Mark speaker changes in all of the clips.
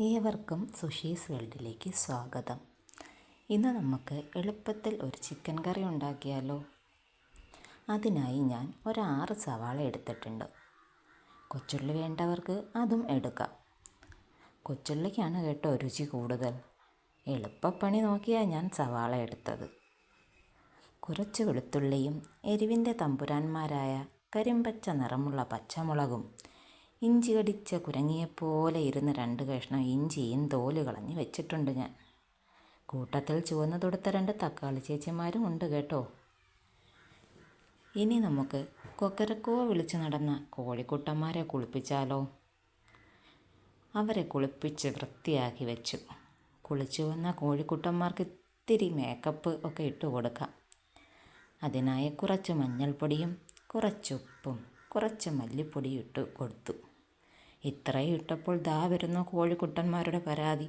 Speaker 1: ഏവർക്കും സുഷീസ് വേൾഡിലേക്ക് സ്വാഗതം. ഇന്ന് നമുക്ക് എളുപ്പത്തിൽ ഒരു ചിക്കൻ കറി ഉണ്ടാക്കിയാലോ? അതിനായി ഞാൻ ഒരു ആറ് സവാള എടുത്തിട്ടുണ്ട്. കൊച്ചുള്ളി വേണ്ടവർക്ക് അതും എടുക്കാം. കൊച്ചുള്ളിക്കാണ് കേട്ടോ രുചി കൂടുതൽ. എളുപ്പപ്പണി നോക്കിയാണ് ഞാൻ സവാള എടുത്തത്. കുറച്ച് വെളുത്തുള്ളിയും എരിവിന്റെ തമ്പുരാന്മാരായ കരിമ്പച്ച നിറമുള്ള പച്ചമുളകും ഇഞ്ചി കടിച്ച കുരങ്ങിയെപ്പോലെ ഇരുന്ന് രണ്ട് കഷ്ണം ഇഞ്ചിയും തോൽ കളഞ്ഞ് വെച്ചിട്ടുണ്ട് ഞാൻ. കൂട്ടത്തിൽ ചുവന്ന് തൊടുത്ത രണ്ട് തക്കാളി ചേച്ചിമാരും ഉണ്ട് കേട്ടോ. ഇനി നമുക്ക് കൊക്കരക്കോ വിളിച്ചു നടന്ന കോഴിക്കുട്ടന്മാരെ കുളിപ്പിച്ചാലോ? അവരെ കുളിപ്പിച്ച് വൃത്തിയാക്കി വെച്ചു. കുളിച്ചു വന്ന കോഴിക്കുട്ടന്മാർക്ക് ഇത്തിരി മേക്കപ്പ് ഒക്കെ ഇട്ട് കൊടുക്കാം. അതിനായി കുറച്ച് മഞ്ഞൾപ്പൊടിയും കുറച്ചുപ്പും കുറച്ച് മല്ലിപ്പൊടിയും ഇട്ട് കൊടുത്തു. ഇത്രയും ഇട്ടപ്പോൾ ദാ വരുന്ന കോഴിക്കുട്ടന്മാരുടെ പരാതി.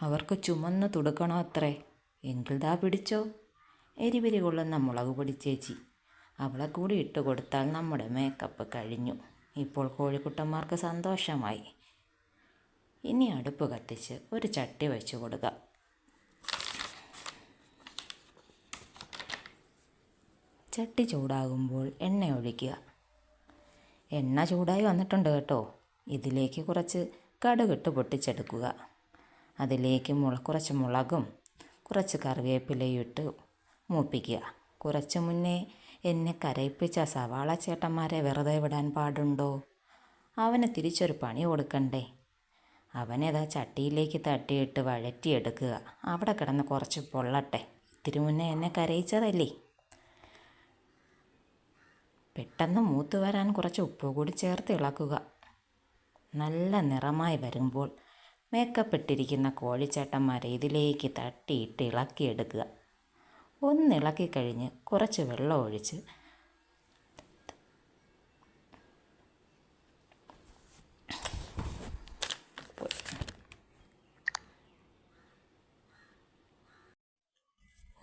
Speaker 1: അവർക്ക് ചുമന്ന് തുടുക്കണോ അത്രേ? എങ്കിൽ ദാ പിടിച്ചോ? എരിവിരി കൊള്ളുന്ന മുളക് പൊടിച്ചേച്ചി അവളെ കൂടി ഇട്ട് കൊടുത്താൽ നമ്മുടെ മേക്കപ്പ് കഴിഞ്ഞു. ഇപ്പോൾ കോഴിക്കുട്ടന്മാർക്ക് സന്തോഷമായി. ഇനി അടുപ്പ് കത്തിച്ച് ഒരു ചട്ടി വെച്ച് കൊടുക്കാം. ചട്ടി ചൂടാകുമ്പോൾ എണ്ണ ഒഴിക്കുക. എണ്ണ ചൂടായി വന്നിട്ടുണ്ട് കേട്ടോ. ഇതിലേക്ക് കുറച്ച് കടുകിട്ട് പൊട്ടിച്ചെടുക്കുക. അതിലേക്ക് മുള കുറച്ച് മുളകും കുറച്ച് കറിവേപ്പിലയും ഇട്ട് മൂപ്പിക്കുക. കുറച്ച് മുന്നേ എന്നെ കരയിപ്പിച്ച സവാള ചേട്ടന്മാരെ വെറുതെ വിടാൻ പാടുണ്ടോ? അവന് തിരിച്ചൊരു പണി കൊടുക്കണ്ടേ? അവനേതാ ചട്ടിയിലേക്ക് തട്ടിയിട്ട് വഴറ്റിയെടുക്കുക. അവിടെ കിടന്ന് കുറച്ച് പൊള്ളട്ടെ. ഇത്തിരി മുന്നേ എന്നെ കരയിച്ചതല്ലേ? പെട്ടെന്ന് മൂത്ത് വരാൻ കുറച്ച് ഉപ്പ് കൂടി ചേർത്ത് ഇളക്കുക. നല്ല നിറമായി വരുമ്പോൾ മേക്കപ്പ് ഇട്ടിരിക്കുന്ന കോഴിച്ചേട്ടന്മാരെ ഇതിലേക്ക് തട്ടിയിട്ട് ഇളക്കിയെടുക്കുക. ഒന്നിളക്കി കഴിഞ്ഞ് കുറച്ച് വെള്ളം ഒഴിച്ച്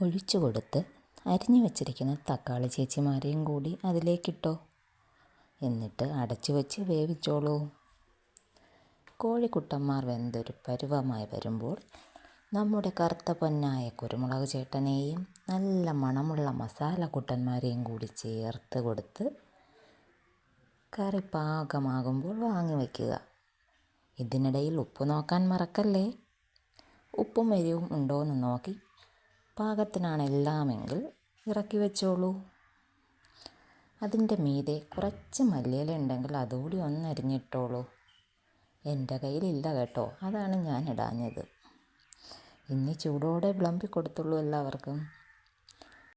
Speaker 1: ഒഴിച്ചു കൊടുത്ത് അരിഞ്ഞു വെച്ചിരിക്കുന്ന തക്കാളി ചേച്ചിമാരെയും കൂടി അതിലേക്കിട്ടോ. എന്നിട്ട് അടച്ചു വെച്ച് വേവിച്ചോളൂ. കോഴിക്കുട്ടന്മാർ വെന്തൊരു പരുവമായി വരുമ്പോൾ നമ്മുടെ കറുത്ത പൊന്നായ കുരുമുളക് ചേട്ടനെയും നല്ല മണമുള്ള മസാല കുട്ടന്മാരെയും കൂടി ചേർത്ത് കൊടുത്ത് കറി പാകമാകുമ്പോൾ വാങ്ങി വയ്ക്കുക. ഇതിനിടയിൽ ഉപ്പ് നോക്കാൻ മറക്കല്ലേ? ഉപ്പും എരിവും ഉണ്ടോയെന്ന് നോക്കി പാകത്തിനാണ് എല്ലാമെങ്കിൽ ഇറക്കി വെച്ചോളൂ. അതിന്റെ മീതെ കുറച്ച് മല്ലിയില ഉണ്ടെങ്കിൽ അതുകൂടി ഒന്ന് അരിഞ്ഞിട്ടോളൂ എന്റെ കയ്യിലില്ല കേട്ടോ. അതാണ് ഞാൻ ഇടാഞ്ഞത് ഇനി ചൂടോടെ വിളമ്പി കൊടുത്തുള്ളൂ എല്ലാവർക്കും.